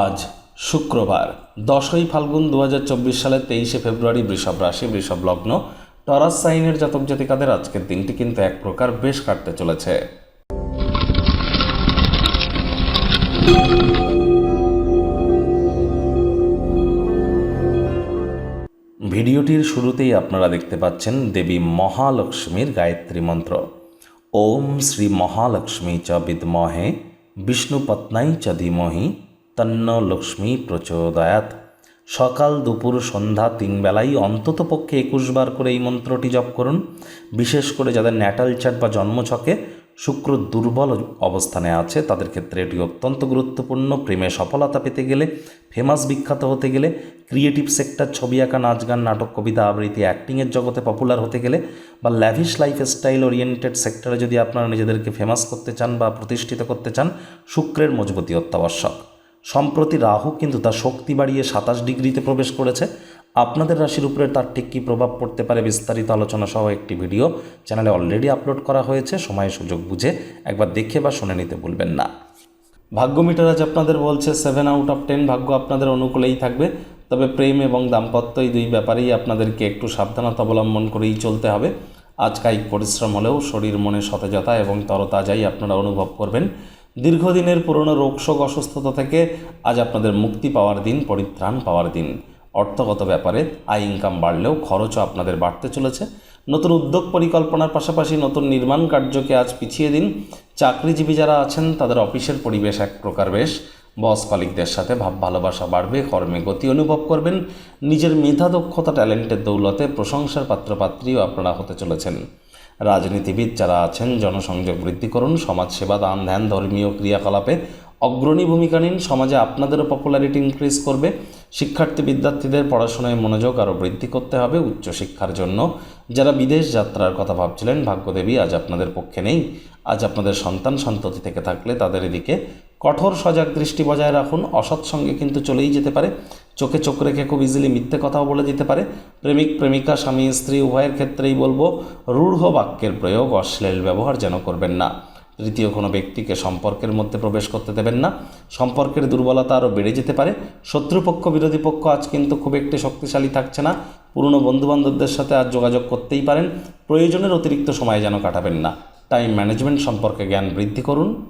আজ শুক্রবার, দশই ফাল্গুন দু হাজার চব্বিশ সালের তেইশে ফেব্রুয়ারি বৃষভ রাশি, বৃষভ লগ্ন। টরাস সাইনের জাতক জাতিকাদের আজকের দিনটি কিন্তু এক প্রকার বেশ কাটতে চলেছে। ভিডিওটির শুরুতেই আপনারা দেখতে পাচ্ছেন দেবী মহালক্ষ্মীর গায়ত্রী মন্ত্র। ওম শ্রী মহালক্ষ্মী চ বিদ্মহে বিষ্ণুপত্নাই চ ধীমহি তন্ন লক্ষ্মী প্রচোদয়াত। সকাল, দুপুর, সন্ধ্যা, তিন বেলাই অন্তত পক্ষে একুশ বার করে এই মন্ত্রটি জপ করুন। বিশেষ করে যাদের ন্যাটাল চার্ট বা জন্মছকে শুক্র দুর্বল অবস্থানে আছে, তাদের ক্ষেত্রে এটি অত্যন্ত গুরুত্বপূর্ণ। প্রেমে সফলতা পেতে গেলে ফেমাস বিখ্যাত হতে গেলে ক্রিয়েটিভ সেক্টর ছবি আঁকা, নাচ গান, নাটক, কবিতা আবৃত্তি অ্যাক্টিংয়ের জগতে পপুলার হতে গেলে বা ল্যাভিশ লাইফ স্টাইল ওরিয়েন্টেড সেক্টরে যদি আপনারা নিজেদেরকে ফেমাস করতে চান বা প্রতিষ্ঠিত করতে চান, শুক্রের মজবুতি অত্যাবশ্যক। সম্প্রতি রাহু কিন্তু তার শক্তি বাড়িয়ে সাতাশ ডিগ্রিতে প্রবেশ করেছে। আপনাদের রাশির উপরে তার ঠিক কী প্রভাব পড়তে পারে বিস্তারিত আলোচনা সহ একটি ভিডিও চ্যানেলে অলরেডি আপলোড করা হয়েছে। সময় সুযোগ বুঝে একবার দেখে বা শুনে নিতে ভুলবেন না। ভাগ্য মিটার আজ আপনাদের বলছে সেভেন আউট অফ টেন ভাগ্য আপনাদের অনুকূলেই থাকবে। তবে প্রেম এবং দাম্পত্য এই দুই ব্যাপারেই আপনাদেরকে একটু সাবধানতা অবলম্বন করেই চলতে হবে। আজ কায়িক পরিশ্রম হলেও শরীর মনে সতেজতা এবং তরতাজাই আপনারা অনুভব করবেন। দীর্ঘদিনের পুরনো রোগশোক অসুস্থতা থেকে আজ আপনাদের মুক্তি পাওয়ার দিন, পরিত্রাণ পাওয়ার দিন। অর্থগত ব্যাপারে আয় ইনকাম বাড়লেও খরচও আপনাদের বাড়তে চলেছে। নতুন উদ্যোগ পরিকল্পনার পাশাপাশি নতুন নির্মাণ কার্যকে আজ পিছিয়ে দিন। চাকরিজীবী যারা আছেন, তাদের অফিসের পরিবেশ এক প্রকার বেশ। বস কলিকদের সাথে ভাব ভালোবাসা বাড়বে, কর্মে গতি অনুভব করবেন। নিজের মেধা দক্ষতা, ট্যালেন্টের দৌলতে প্রশংসার পাত্রপাত্রীও আপনারা হতে চলেছেন। রাজনীতিবিদ যারা আছেন, জনসংযোগ বৃদ্ধি করুন, সমাজসেবা দান, ধ্যান, ধর্মীয় ক্রিয়াকলাপে অগ্রণী ভূমিকা নিন, সমাজে আপনাদেরও পপুলারিটি ইনক্রিজ করবে। শিক্ষার্থী বিদ্যার্থীদের পড়াশোনায় মনোযোগ আরও বৃদ্ধি করতে হবে উচ্চশিক্ষার জন্য। যারা বিদেশ যাত্রার কথা ভাবছিলেন, ভাগ্যদেবী আজ আপনাদের পক্ষে নেই। আজ আপনাদের সন্তান সন্ততি থেকে থাকলে তাদের এদিকে কঠোর সজাগ দৃষ্টি বজায় রাখুন। অসৎ সঙ্গে কিন্তু চলেই যেতে পারে। চোখে চোখ রেখে খুব ইজিলি মিথ্যে কথাও বলে দিতে পারে। প্রেমিক, প্রেমিকা, স্বামী, স্ত্রী উভয়ের ক্ষেত্রেই বলব, রূঢ় বাক্যের প্রয়োগ অশ্লীল ব্যবহার যেন করবেন না। তৃতীয়, কোনো ব্যক্তিকে সম্পর্কের মধ্যে প্রবেশ করতে দেবেন না। সম্পর্কের দুর্বলতা আরও বেড়ে যেতে পারে। শত্রুপক্ষ বিরোধী পক্ষ আজ কিন্তু খুব একটি শক্তিশালী থাকছে না। পুরনো বন্ধুবান্ধবদের সাথে আজ যোগাযোগ করতেই পারেন। প্রয়োজনের অতিরিক্ত সময় যেন কাটাবেন না। টাইম ম্যানেজমেন্ট সম্পর্কে জ্ঞান বৃদ্ধি করুন।